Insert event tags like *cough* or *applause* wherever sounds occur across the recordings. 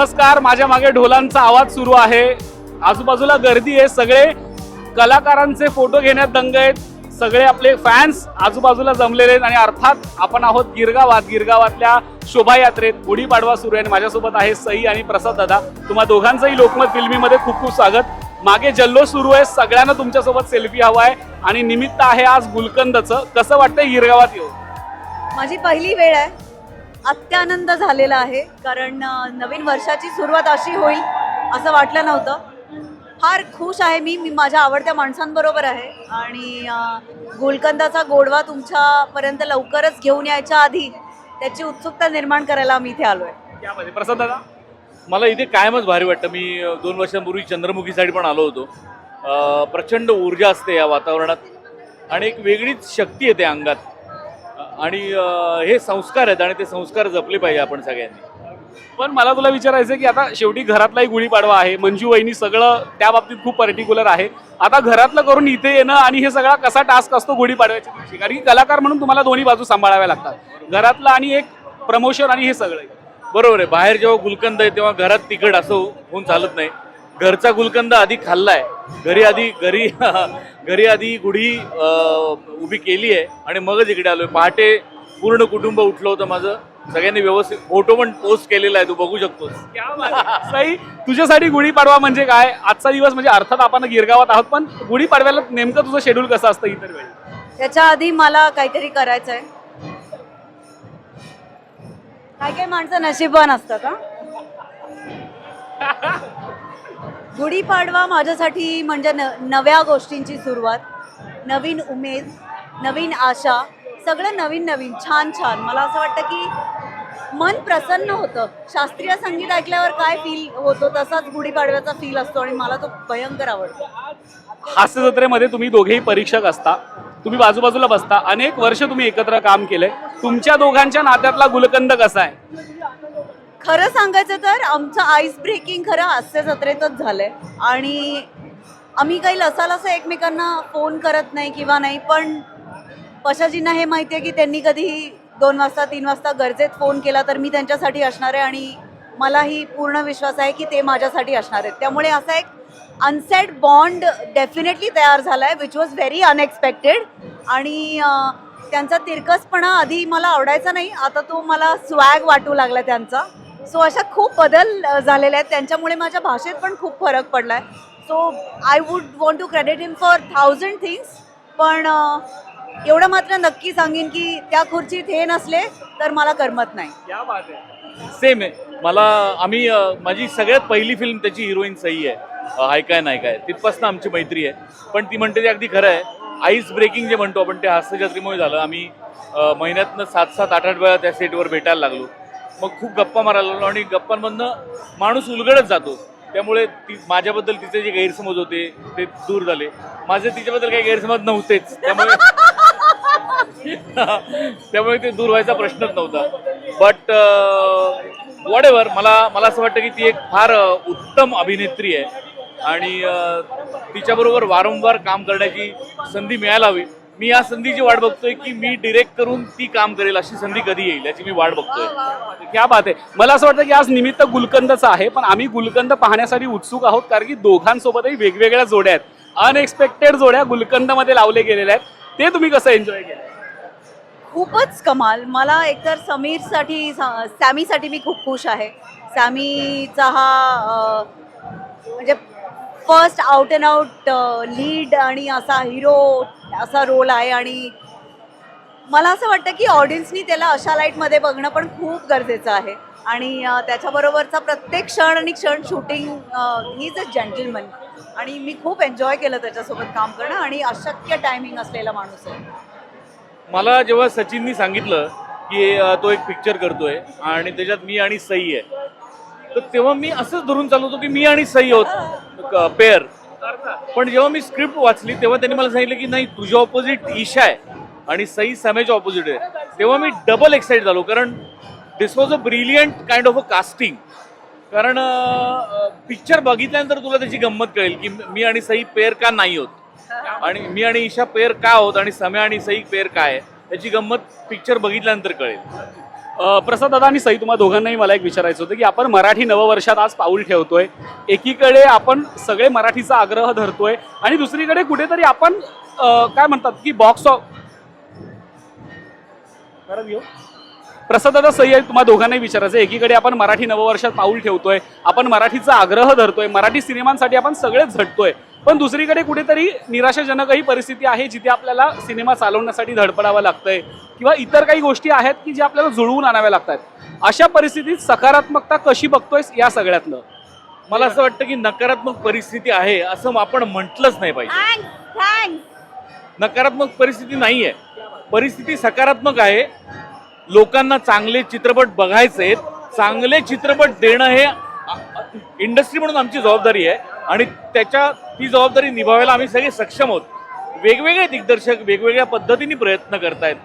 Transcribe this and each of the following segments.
नमस्कार माझ्या मागे ढोलांचा आवाज सुरू आहे. आजूबाजूला गर्दी आहे सगळे कलाकारांचे फोटो घेण्यात दंग आहेत. सगळे आपले फॅन्स आजूबाजूला जमलेले आहेत आणि अर्थात आपण आहोत गिरगावात गिरगावातल्या शोभायात्रेत. गुढीपाडवा सुरू आहे आणि माझ्यासोबत आहे सई आणि प्रसाद दादा. तुम्हा दोघांचंही लोकमत फिल्मीमध्ये खूप खूप स्वागत. मागे जल्लोष सुरू आहे सगळ्यांना तुमच्यासोबत सेल्फी हवा आहे आणि निमित्त आहे आज गुलकंदचं. कसं वाटतंय गिरगावात येऊन? माझी पहिली वेळ आहे. अत्यानंद झालेला आहे. कारण नवीन वर्षाची सुरुवात अशी होईल असं वाटलं नव्हतं. फार खुश आहे मी. मी माझ्या आवडत्या माणसांबरोबर आहे. आणि गोलकंदाचा गोडवा तुमच्यापर्यंत लवकरच घेऊन यायच्या आधी त्याची उत्सुकता निर्माण करायला मी इथे आलो आहे त्यामध्ये प्रसाद दादा मला इथे कायमच भारी वाटतं. मी दोन वर्षांपूर्वी चंद्रमुखीसाठी पण आलो होतो. प्रचंड ऊर्जा असते या वातावरणात. आणि एक वेगळीच शक्ती येते अंगात. आणि हे संस्कार आहेत आणि ते संस्कार जपले पाहिजे आपण सगळ्यांनी. पण मला तुला विचारायचं की आता शेवटी घरातलाही गुढीपाडवा आहे मंजू वहिनी सगळं त्या बाबतीत खूप पर्टिक्युलर आहे. आता घरातलं करून इथे येणं आणि हे सगळा कसा टास्क असतो गुढीपाडव्याच्या दिवशी? कारण की कलाकार म्हणून तुम्हाला दोन्ही बाजू सांभाळाव्या लागतात. घरातलं आणि एक प्रमोशन आणि हे सगळं. बरोबर आहे. बाहेर जेव्हा गुलकंद आहे तेव्हा घरात तिखट असं होऊन चालत नाही. घरचा गुलकंद आधी खाल्लाय. घरी आधी घरी *laughs* घरी आधी गुढी उभी केली आहे आणि मगच इकडे आलोय. पहाटे पूर्ण कुटुंब उठलं होतं माझं. सगळ्यांनी व्यवस्थित फोटो पण पोस्ट केलेला आहे. तू बघू शकतोस. *laughs* सई तुझ्यासाठी गुढीपाडवा म्हणजे काय? आजचा दिवस म्हणजे अर्थात आपण गिरगावात आहोत पण गुढीपाडव्याला नेमकं तुझं शेड्यूल कसं असतं इतर वेळी? त्याच्या आधी मला काहीतरी करायचं आहे काय काय माणसं नशीबवान असतात हा? *laughs* गुढीपाडवा माझ्यासाठी म्हणजे न नव्या गोष्टींची सुरुवात. नवीन उमेद नवीन आशा सगळं नवीन नवीन छान छान. मला असं वाटतं की मन प्रसन्न होतं. शास्त्रीय संगीत ऐकल्यावर काय फील होतो? तसाच गुढीपाडव्याचा फील असतो आणि मला तो भयंकर आवडतो. हास्य जत्रेमध्ये तुम्ही दोघेही परीक्षक असता. तुम्ही बाजूबाजूला बसता. अनेक वर्ष तुम्ही एकत्र काम केलंय. तुमच्या दोघांच्या नात्यातला गुलकंद कसा आहे? खरं सांगायचं तर आमचं आईस ब्रेकिंग खरं हास्य जत्रेतच झालंय. आणि आम्ही काही लसाल असं एकमेकांना फोन करत नाही किंवा नाही पण पशाजींना हे माहिती आहे की त्यांनी कधी दोन वाजता तीन वाजता गरजेत फोन केला तर मी त्यांच्यासाठी असणार आहे आणि मलाही पूर्ण विश्वास आहे की ते माझ्यासाठी असणार आहेत. त्यामुळे असा एक अनसेट बॉन्ड डेफिनेटली तयार झाला आहे विच वॉज व्हेरी अनएक्सपेक्टेड आणि त्यांचा तिरकसपणा आधी मला आवडायचा नाही आता तो मला स्वॅग वाटू लागला त्यांचा. सो अशा खूप बदल झालेले आहेत. त्यांच्यामुळे माझ्या भाषेत पण खूप फरक पडला आहे so I would want to credit him for thousand things पण एवढं मात्र नक्की सांगेन की त्या खुर्चीत हे नसले तर मला करमत नाही. सेम आहे. मला आम्ही माझी सगळ्यात पहिली फिल्म त्याची हिरोईन सही आहे. हाय काय नाही काय तिथपासून आमची मैत्री आहे. पण ती म्हणते ते अगदी खरं आहे. आईस ब्रेकिंग जे म्हणतो आपण ते हास्यजत्रीमुळे झालं. आम्ही महिन्यातनं सात सात आठ आठ वेळा त्या सेटवर भेटायला लागलो. मग खूप गप्पा मारायला लागलो आणि गप्पांमधनं माणूस उलगडत जातो. त्यामुळे ती माझ्याबद्दल तिचे जे गैरसमज होते ते दूर झाले. माझे तिच्याबद्दल काही गैरसमज नव्हतेच. त्यामुळे *laughs* त्यामुळे ते दूर व्हायचा प्रश्नच नव्हता. बट वॉट एव्हर मला मला असं वाटतं की ती एक फार uh, उत्तम अभिनेत्री आहे. आणि uh, तिच्याबरोबर वारंवार काम करण्याची संधी मिळायला हवी. मी या संधीची वाट बघतोय की मी डिरेक्ट करून ती काम करेल अशी संधी कधी येईल याची मी वाट बघतोय. क्या बात आहे. मला असं वाटतं की आज निमित्त गुलकंदचं आहे पण आम्ही गुलकंद पाहण्यासाठी उत्सुक आहोत कारण की दोघांसोबतही वेगवेगळ्या जोड्या आहेत. अनएक्सपेक्टेड जोड्या गुलकंदमध्ये लावले गेलेल्या आहेत. ते तुम्ही कसं एन्जॉय केलं? खूपच कमाल. मला एकतर समीरसाठी सॅमीसाठी मी खूप खुश आहे. सॅमीचा हा म्हणजे first out and out lead आणि असा हिरो असा रोल आहे आणि मला असं वाटतं की ऑडियन्सनी त्याला अशा लाईटमध्ये बघणं पण खूप गरजेचं आहे. आणि त्याच्याबरोबरचा प्रत्येक क्षण आणि क्षण shooting he is a gentleman आणि मी खूप एन्जॉय केलं त्याच्यासोबत काम करणं आणि अशक्य टायमिंग असलेला माणूस आहे. मला जेव्हा सचिननी सांगितलं की तो एक पिक्चर करतोय आणि त्याच्यात मी आणि सई आहे तर तेव्हा मी असंच धरून चालू होतो की मी आणि सई होतो पेअर पण जेव्हा मी स्क्रिप्ट वाचली तेव्हा त्यांनी मला सांगितलं की नाही तुझ्या ऑपोजिट ईशा आहे आणि सई सॅमेच्या ऑपोजिट आहे. तेव्हा मी डबल एक्साइट झालो कारण this was a brilliant kind of a casting कारण पिक्चर बघितल्यानंतर तुला त्याची गंमत कळेल की मी आणि सई पेअर का नाही होत. आणि मी आणि ईशा पेअर का होत आणि सम्या आणि सई पेअर काय आहे त्याची गंमत पिक्चर बघितल्यानंतर कळेल. प्रसाद दादा आणि सई तुम्हा दोघांनाही मला एक विचारायचं होतं की आपण मराठी नववर्षात आज पाऊल ठेवतोय एकीकडे आपण सगळे मराठीचा आग्रह धरतोय आणि दुसरीकडे कुठेतरी आपण काय म्हणतात की बॉक्स ऑफ प्रसाद दादा सई आहे तुम्हा दोघांनाही विचारायचं आहे. एकीकडे आपण मराठी नववर्षात पाऊल ठेवतोय आपण मराठीचा आग्रह धरतोय मराठी सिनेमांसाठी आपण सगळेच झटतोय पण दुसरीकडे कुठेतरी निराशाजनकही परिस्थिती आहे जिथे आपल्याला सिनेमा चालवण्यासाठी धडपडावं लागतंय किंवा इतर काही गोष्टी आहेत की ज्या आपल्याला जुळवून आणाव्या लागतात. अशा परिस्थितीत सकारात्मकता कशी बघतोयस या सगळ्यातलं? मला असं वाटतं की नकारात्मक परिस्थिती आहे असं आपण म्हटलंच नाही पाहिजे. नकारात्मक परिस्थिती नाही आहे परिस्थिती सकारात्मक आहे. लोकांना चांगले चित्रपट बघायचे आहेत चांगले चित्रपट देणं हे इंडस्ट्री म्हणून आमची जबाबदारी आहे. आणि त्याच्या ती जबाबदारी निभावायला आम्ही सगळे सक्षम आहोत. वेगवेगळे दिग्दर्शक वेगवेगळ्या पद्धतीने प्रयत्न करतायत.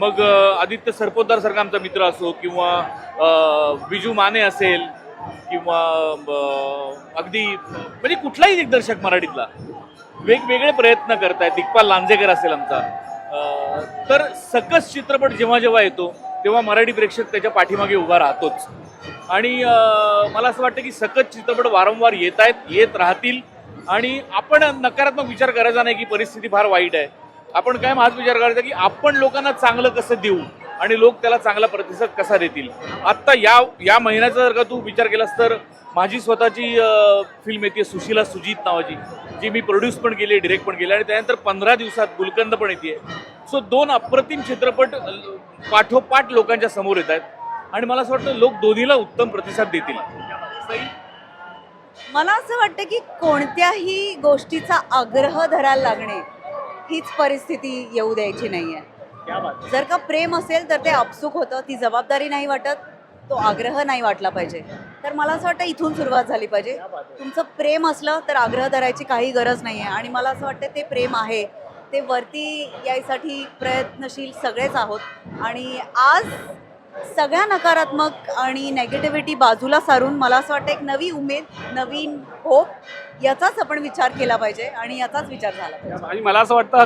मग आदित्य सरपोतदार सारखा आमचा मित्र असो किंवा बिजू माने असेल किंवा अगदी म्हणजे कुठलाही दिग्दर्शक मराठीतला वेगवेगळे प्रयत्न करतायत. दिग्पाल लांजेकर असेल आमचा. तर सकस चित्रपट जेव्हा जेव्हा येतो तेव्हा मराठी प्रेक्षक त्याच्या पाठीमागे उभा राहतोच. आणि मला असं वाटतं की सकत चित्रपट वारंवार येत आहेत येत राहतील. आणि आपण नकारात्मक विचार करायचा नाही की परिस्थिती फार वाईट आहे. आपण काय हाच विचार करायचा की आपण लोकांना चांगलं कसं देऊ आणि लोक त्याला चांगला प्रतिसाद कसा देतील? आत्ता या या महिन्याचा जर का तू विचार केलास तर माझी स्वतःची फिल्म येते सुशीला सुजित नावाची जी मी प्रोड्यूस पण केली डिरेक्ट पण केली आणि त्यानंतर पंधरा दिवसात गुलकंद पण येते. सो दोन अप्रतिम चित्रपट पाठोपाठ लोकांच्या समोर येत आहेत. आणि मला असं वाटतं लोक दोन्हीला उत्तम प्रतिसाद देतील. मला असं वाटतं की कोणत्याही गोष्टीचा आग्रह धरायला लागणे हीच परिस्थिती येऊ द्यायची नाही आहे जर का प्रेम असेल तर ते अपसुक होतं ती जबाबदारी नाही वाटत तो आग्रह नाही वाटला पाहिजे. तर मला असं वाटतं इथून सुरुवात झाली पाहिजे. तुमचं प्रेम असलं तर आग्रह धरायची काही गरज नाही आहे आणि मला असं वाटतं ते प्रेम आहे ते वरती यायसाठी प्रयत्नशील सगळेच आहोत. आणि आज सगळ्या नकारात्मक आणि नेगेटिव्हिटी बाजूला सारून मला असं वाटतं एक नवी उमेद नवीन होप याचाच आपण विचार केला पाहिजे आणि याचाच विचार झाला पाहिजे. आणि मला असं वाटतं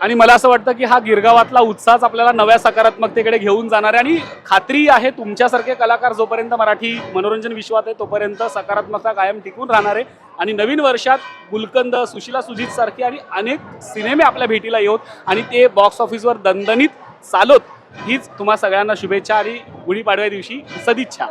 आणि मला असं वाटतं की हा गिरगावातला उत्साहच आपल्याला नव्या सकारात्मकतेकडे घेऊन जाणार आहे. आणि खात्री आहे तुमच्यासारखे कलाकार जोपर्यंत मराठी मनोरंजन विश्वात आहे तोपर्यंत सकारात्मकता कायम टिकून राहणार आहे. आणि नवीन वर्षात गुलकंद सुशिला सुजित सारखे आणि अनेक सिनेमे आपल्या भेटीला येऊत आणि ते बॉक्स ऑफिसवर दणदणीत चालवत हीच तुम्हा सगळ्यांना शुभेच्छा आणि गुढीपाडव्या दिवशी सदिच्छा.